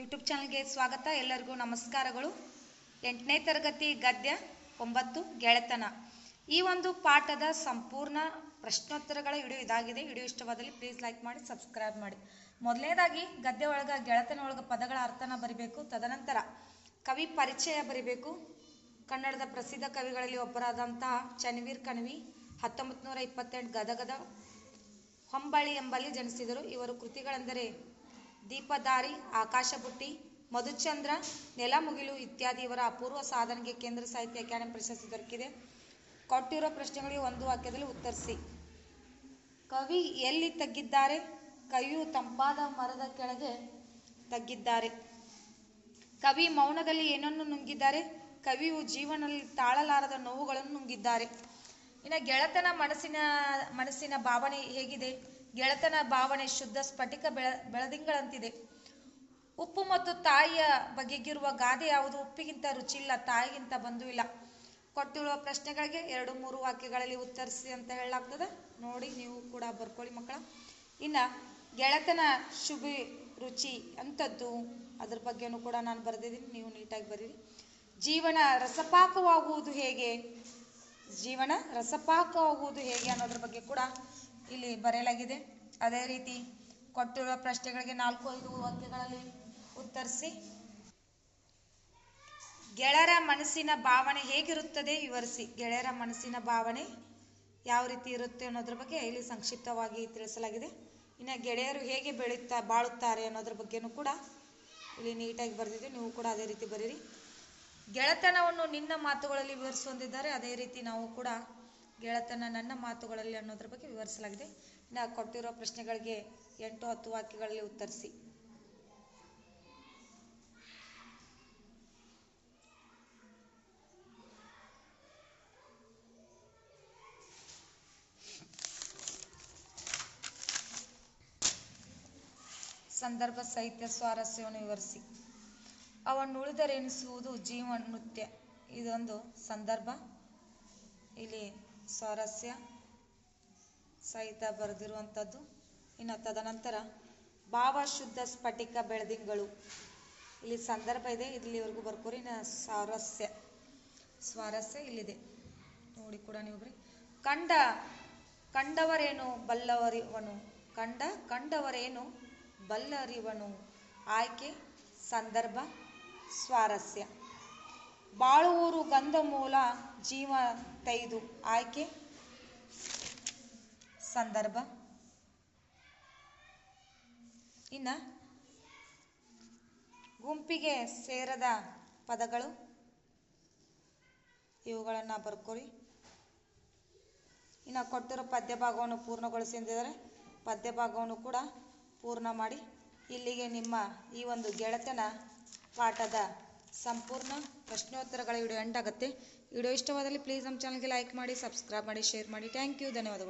YouTube ಚಾನಲ್ಗೆ ಸ್ವಾಗತ. ಎಲ್ಲರಿಗೂ ನಮಸ್ಕಾರಗಳು. ಎಂಟನೇ ತರಗತಿ ಗದ್ಯ ಒಂಬತ್ತು ಗೆಳೆತನ. ಈ ಒಂದು ಪಾಠದ ಸಂಪೂರ್ಣ ಪ್ರಶ್ನೋತ್ತರಗಳ ವಿಡಿಯೋ ಇದಾಗಿದೆ. ವಿಡಿಯೋ ಇಷ್ಟವಾದಲ್ಲಿ ಪ್ಲೀಸ್ ಲೈಕ್ ಮಾಡಿ ಸಬ್ಸ್ಕ್ರೈಬ್ ಮಾಡಿ. ಮೊದಲನೇದಾಗಿ ಗದ್ಯ ಒಳಗ ಗೆಳೆತನ ಒಳಗ ಪದಗಳ ಅರ್ಥನ ಬರಿಬೇಕು. ತದನಂತರ ಕವಿ ಪರಿಚಯ ಬರಿಬೇಕು. ಕನ್ನಡದ ಪ್ರಸಿದ್ಧ ಕವಿಗಳಲ್ಲಿ ಒಬ್ಬರಾದಂತಹ ಚನ್ವೀರ್ ಕಣ್ವಿ ಹತ್ತೊಂಬತ್ತು ನೂರ ಇಪ್ಪತ್ತೆಂಟು ಗದಗದ ಹೊಂಬಳಿ ಎಂಬಲ್ಲಿ ಜನಿಸಿದರು. ಇವರು ಕೃತಿಗಳೆಂದರೆ ದೀಪದಾರಿ ಆಕಾಶಬುಟ್ಟಿ, ಮಧುಚಂದ್ರ, ನೆಲಮುಗಿಲು ಇತ್ಯಾದಿ ಇವರ ಅಪೂರ್ವ ಸಾಧನೆಗೆ ಕೇಂದ್ರ ಸಾಹಿತ್ಯ ಅಕಾಡೆಮಿ ಪ್ರಶಸ್ತಿ ದೊರಕಿದೆ. ಕೊಟ್ಟಿರೋ ಪ್ರಶ್ನೆಗಳಿಗೆ ಒಂದು ವಾಕ್ಯದಲ್ಲಿ ಉತ್ತರಿಸಿ ಕವಿ ಎಲ್ಲಿ ತಗ್ಗಿದ್ದಾರೆ? ಕವಿಯು ತಂಪಾದ ಮರದ ಕೆಳಗೆ ತಗ್ಗಿದ್ದಾರೆ. ಕವಿ ಮೌನದಲ್ಲಿ ಏನನ್ನು ನುಂಗಿದ್ದಾರೆ? ಕವಿಯು ಜೀವನದಲ್ಲಿ ತಾಳಲಾರದ ನೋವುಗಳನ್ನು ನುಂಗಿದ್ದಾರೆ. ಇನ್ನು ಗೆಳೆತನ ಮನಸ್ಸಿನ ಮನಸ್ಸಿನ ಭಾವನೆ ಹೇಗಿದೆ? ಗೆಳೆತನ ಭಾವನೆ ಶುದ್ಧ ಸ್ಫಟಿಕ ಬೆಳ, ಬೆಳದಿಂಗಳಂತಿದೆ. ಉಪ್ಪು ಮತ್ತು ತಾಯಿಯ ಬಗೆಗಿರುವ ಗಾದೆ ಯಾವುದು? ಉಪ್ಪಿಗಿಂತ ರುಚಿ ಇಲ್ಲ, ತಾಯಿಗಿಂತ ಬಂಧು ಇಲ್ಲ. ಕೊಟ್ಟಿರುವ ಪ್ರಶ್ನೆಗಳಿಗೆ ಎರಡು ಮೂರು ವಾಕ್ಯಗಳಲ್ಲಿ ಉತ್ತರಿಸಿ ಅಂತ ಹೇಳಲಾಗ್ತದೆ. ನೋಡಿ, ನೀವು ಕೂಡ ಬರ್ಕೊಳ್ಳಿ ಮಕ್ಕಳ. ಇನ್ನ, ಗೆಳೆತನ ಶುಭಿ, ರುಚಿ ಅಂಥದ್ದು, ಅದ್ರ ಬಗ್ಗೆನೂ ಕೂಡ ನಾನು ಬರೆದಿದ್ದೀನಿ. ನೀವು ನೀಟಾಗಿ ಬರೀರಿ. ಜೀವನ ರಸಪಾಕವಾಗುವುದು ಹೇಗೆ? ಜೀವನ ರಸಪಾಕವಾಗುವುದು ಹೇಗೆ ಅನ್ನೋದ್ರ ಬಗ್ಗೆ ಕೂಡ ಇಲ್ಲಿ ಬರೆಯಲಾಗಿದೆ. ಅದೇ ರೀತಿ ಕೊಟ್ಟಿರುವ ಪ್ರಶ್ನೆಗಳಿಗೆ ನಾಲ್ಕು, ಐದು ವಾಕ್ಯಗಳಲ್ಲಿ ಉತ್ತರಿಸಿ. ಗೆಳೆಯರ ಮನಸ್ಸಿನ ಭಾವನೆ ಹೇಗಿರುತ್ತದೆ ವಿವರಿಸಿ. ಗೆಳೆಯರ ಮನಸ್ಸಿನ ಭಾವನೆ ಯಾವ ರೀತಿ ಇರುತ್ತೆ ಅನ್ನೋದ್ರ ಬಗ್ಗೆ ಇಲ್ಲಿ ಸಂಕ್ಷಿಪ್ತವಾಗಿ ತಿಳಿಸಲಾಗಿದೆ. ಇನ್ನು ಗೆಳೆಯರು ಹೇಗೆ ಬೆಳೀತಾ ಬಾಳುತ್ತಾರೆ ಅನ್ನೋದ್ರ ಬಗ್ಗೆನೂ ಕೂಡ ಇಲ್ಲಿ ನೀಟಾಗಿ ಬರೆದಿದೆ. ನೀವು ಕೂಡ ಅದೇ ರೀತಿ ಬರೀರಿ. ಗೆಳೆತನವನ್ನು ನಿನ್ನ ಮಾತುಗಳಲ್ಲಿ ವಿವರಿಸೊಂದಿದ್ದಾರೆ ಅದೇ ರೀತಿ ನಾವು ಕೂಡ ಗೆಳೆತನ ನನ್ನ ಮಾತುಗಳಲ್ಲಿ ಅನ್ನೋದ್ರ ಬಗ್ಗೆ ವಿವರಿಸಲಾಗಿದೆ. ನಾ ಕೊಟ್ಟಿರೋ ಪ್ರಶ್ನೆಗಳಿಗೆ ಎಂಟು ಹತ್ತು ವಾಕ್ಯಗಳಲ್ಲಿ ಉತ್ತರಿಸಿ. ಸಂದರ್ಭ ಸಾಹಿತ್ಯ ಸ್ವಾರಸ್ಯವನ್ನು ವಿವರಿಸಿ. ಅವನುಳಿದರೆನಿಸುವುದು ಜೀವ ನೃತ್ಯ ಇದೊಂದು ಸಂದರ್ಭ. ಇಲ್ಲಿ ಸ್ವಾರಸ್ಯ ಸಹಿತ ಬರೆದಿರುವಂಥದ್ದು. ಇನ್ನು ತದನಂತರ ಭಾವಶುದ್ಧ ಸ್ಫಟಿಕ ಬೆಳದಿಂಗಳು. ಇಲ್ಲಿ ಸಂದರ್ಭ ಇದೆ, ಇಲ್ಲಿವರೆಗೂ ಬರ್ಕೋರಿ. ಇನ್ನು ಸ್ವಾರಸ್ಯ ಸ್ವಾರಸ್ಯ ಇಲ್ಲಿದೆ. ನೋಡಿ ಕೂಡ ನೀವು ಬರೀ ಕಂಡ, ಕಂಡವರೇನು ಬಲ್ಲವರಿವನು? ಕಂಡ, ಕಂಡವರೇನು ಬಲ್ಲರಿವನು? ಆಯ್ಕೆ, ಸಂದರ್ಭ, ಸ್ವಾರಸ್ಯ. ಬಾಳುವೂರು ಗಂಧ ಮೂಲ ಜೀವ ತೈದು. ಆಯ್ಕೆ? ಸಂದರ್ಭ? ಇನ್ನು? ಗುಂಪಿಗೆ ಸೇರದ ಪದಗಳು? ಇವುಗಳನ್ನು ಬರ್ಕೊರಿ. ಇನ್ನು ಕೊಟ್ಟಿರೋ ಪದ್ಯ ಭಾಗವನ್ನು ಪೂರ್ಣಗೊಳಿಸಿ ಎಂದಿದ್ದಾರೆ ಪದ್ಯ ಭಾಗವನ್ನು ಕೂಡ ಪೂರ್ಣ ಮಾಡಿ. ಇಲ್ಲಿಗೆ ನಿಮ್ಮ ಈ ಒಂದು ಗೆಳೆತನ ಪಾಠದ ಸಂಪೂರ್ಣ ಪ್ರಶ್ನೋತ್ತರಗಳ ವಿಡಿಯೋ ಎಂಡ್ ಆಗುತ್ತೆ. ವಿಡಿಯೋ ಇಷ್ಟವಾದಲ್ಲಿ ಪ್ಲೀಸ್ ನಮ್ಮ ಚಾನಲ್ಗೆ ಲೈಕ್ ಮಾಡಿ ಸಬ್ಸ್ಕ್ರೈಬ್ ಮಾಡಿ ಶೇರ್ ಮಾಡಿ. ಥ್ಯಾಂಕ್ ಯು ಧನ್ಯವಾದಗಳು.